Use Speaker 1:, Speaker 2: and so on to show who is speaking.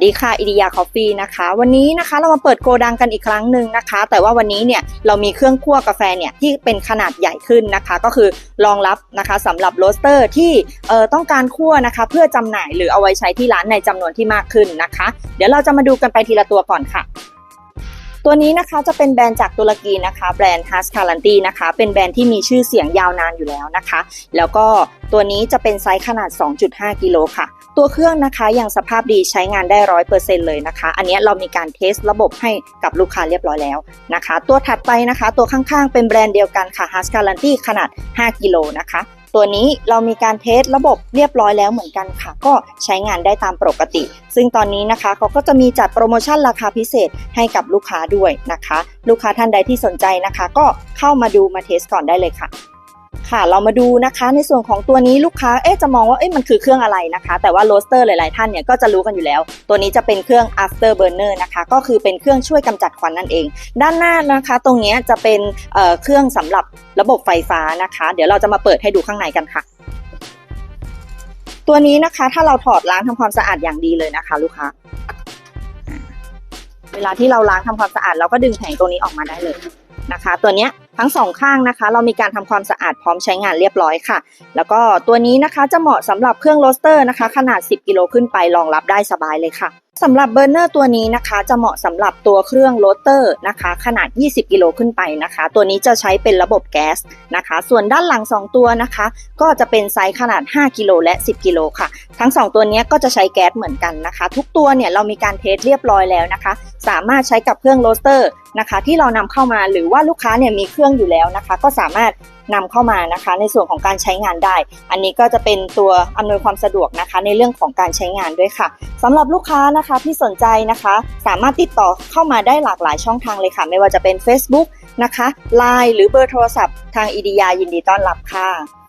Speaker 1: สวัสดีค่ะอิดิยาคอฟฟี่นะคะ วันนี้นะคะเรามาเปิดโกดังกันอีกครั้งหนึ่งนะคะ แต่ว่าวันนี้เนี่ยเรามีเครื่องคั่วกาแฟเนี่ยที่เป็นขนาดใหญ่ขึ้นนะคะ ก็คือรองรับนะคะสำหรับโรสเตอร์ที่เอ่อต้องการคั่วนะคะ เพื่อจำหน่ายหรือเอาไว้ใช้ที่ร้านในจำนวนที่มากขึ้นนะคะ เดี๋ยวเราจะมาดูกันไปทีละตัวก่อนค่ะ ตัวนี้นะคะจะเป็นแบรนด์จากตุรกีนะคะ แบรนด์ h a s c a l a n t i นะคะ เป็นแบรนด์ที่มีชื่อเสียงยาวนานอยู่แล้วนะคะ แล้วก็ตัวนี้จะเป็นไซส์ขนาด 2.5 กิโลค่ะ ตัวเครื่องนะคะยังสภาพดีใช้งานได้ร้อยเปอร์เซ็นต์เลยนะคะ อันนี้เรามีการเทสระบบให้กับลูกค้าเรียบร้อยแล้วนะคะ ตัวถัดไปนะคะ ตัวข้างๆ เป็นแบรนด์เดียวกันค่ะ h a s c a l a n t i ขนาด 5 กิโลนะคะ ตัวนี้เรามีการเทสระบบเรียบร้อยแล้วเหมือนกันค่ะ ก็ใช้งานได้ตามปกติ ซึ่งตอนนี้นะคะเขาก็จะมีจัดโปรโมชั่นราคาพิเศษให้กับลูกค้าด้วยนะคะ ลูกค้าท่านใดที่สนใจนะคะ ก็เข้ามาดูมาเทสก่อนได้เลยค่ะ ค่ะเรามาดูนะคะในส่วนของตัวนี้ลูกค้าเอ๊ะจะมองว่าเอ๊ะมันคือเครื่องอะไรนะคะ แต่ว่าโรสเตอร์หลายๆท่านเนี่ยก็จะรู้กันอยู่แล้ว ตัวนี้จะเป็นเครื่อง after burner นะคะก็คือเป็นเครื่องช่วยกำจัดควันนั่นเอง ด้านหน้านะคะ ตรงนี้จะเป็นเเครื่องสำหรับระบบไฟฟ้านะคะ เดี๋ยวเราจะมาเปิดให้ดูข้างในกันค่ะ ตัวนี้นะคะถ้าเราถอดล้างทำความสะอาดอย่างดีเลยนะคะ ลูกค้า เวลาที่เราล้างทำความสะอาดเราก็ดึงแผงตัวนี้ออกมาได้เลยนะคะ ตัวเนี้ย ทั้งสองข้างนะคะ เรามีการทำความสะอาดพร้อมใช้งานเรียบร้อยค่ะ แล้วก็ตัวนี้นะคะจะเหมาะสำหรับเครื่องโรสเตอร์นะคะ ขนาด 10 กิโลขึ้นไปรองรับได้สบายเลยค่ะสำหรับเบอร์เนอร์ตัวนี้นะคะ จะเหมาะสำหรับตัวเครื่องโรเตอร์นะคะ ขนาด 20 กิโลขึ้นไปนะคะ ตัวนี้จะใช้เป็นระบบแก๊สนะคะ ส่วนด้านหลัง 2 ตัวนะคะ ก็จะเป็นไซส์ขนาด 5 กิโลและ 10 กิโลค่ะ ทั้ง 2 ตัวนี้ก็จะใช้แก๊สเหมือนกันนะคะ ทุกตัวเนี่ยเรามีการเทสเรียบร้อยแล้วนะคะ สามารถใช้กับเครื่องโรเตอร์นะคะ ที่เรานำเข้ามาหรือว่าลูกค้าเนี่ยมีเครื่องอยู่แล้วนะคะ ก็สามารถนำเข้ามานะคะ ในส่วนของการใช้งานได้ อันนี้ก็จะเป็นตัวอำนวยความสะดวกนะคะ ในเรื่องของการใช้งานด้วยค่ะสำหรับลูกค้านะคะที่สนใจนะคะ สามารถติดต่อเข้ามาได้หลากหลายช่องทางเลยค่ะ ไม่ว่าจะเป็น Facebook นะคะ Line หรือเบอร์โทรศัพท์ทางอีดียายินดีต้อนรับค่ะ